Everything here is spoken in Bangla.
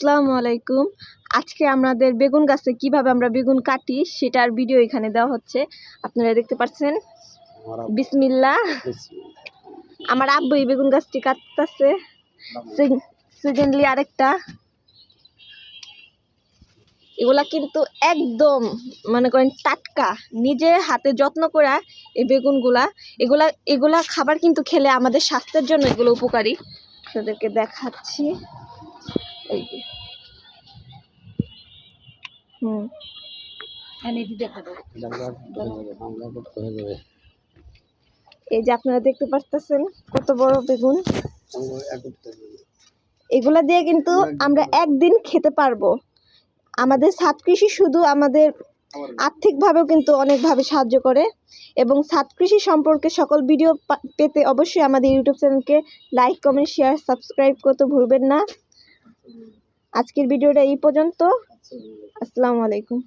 আসসালামু আলাইকুম। আজকে আমাদের বেগুন গাছে কীভাবে আমরা বেগুন কাটি সেটার ভিডিও এখানে দেওয়া হচ্ছে। আপনারা দেখতে পাচ্ছেন? বিসমিল্লা আমার আব্বু এই বেগুন গাছটি কাটতেছে। সেকেন্ডলি আরেকটা। এগুলা কিন্তু একদম মনে করেন টাটকা। নিজে হাতে যত্ন করা এই বেগুনগুলা। এগুলা এগুলা খাবার কিন্তু খেলে আমাদের স্বাস্থ্যের জন্য এগুলো উপকারী। আপনাদেরকে দেখাচ্ছি। এই যে হুম। এই যে আপনারা দেখতে পাচ্ছেন কত বড় বেগুন। এগুলা দিয়ে কিন্তু আমরা একদিন খেতে পারব। আমাদের ছাদ কৃষি শুধু আমাদের আর্থিকভাবেও কিন্তু অনেকভাবে সাহায্য করে এবং ছাদ কৃষি সম্পর্কে সকল ভিডিও পেতে অবশ্যই আমাদের ইউটিউব চ্যানেলকে লাইক কমেন্ট শেয়ার সাবস্ক্রাইব করতে ভুলবেন না। আজকের ভিডিওটা এই পর্যন্ত। আসসালামু আলাইকুম।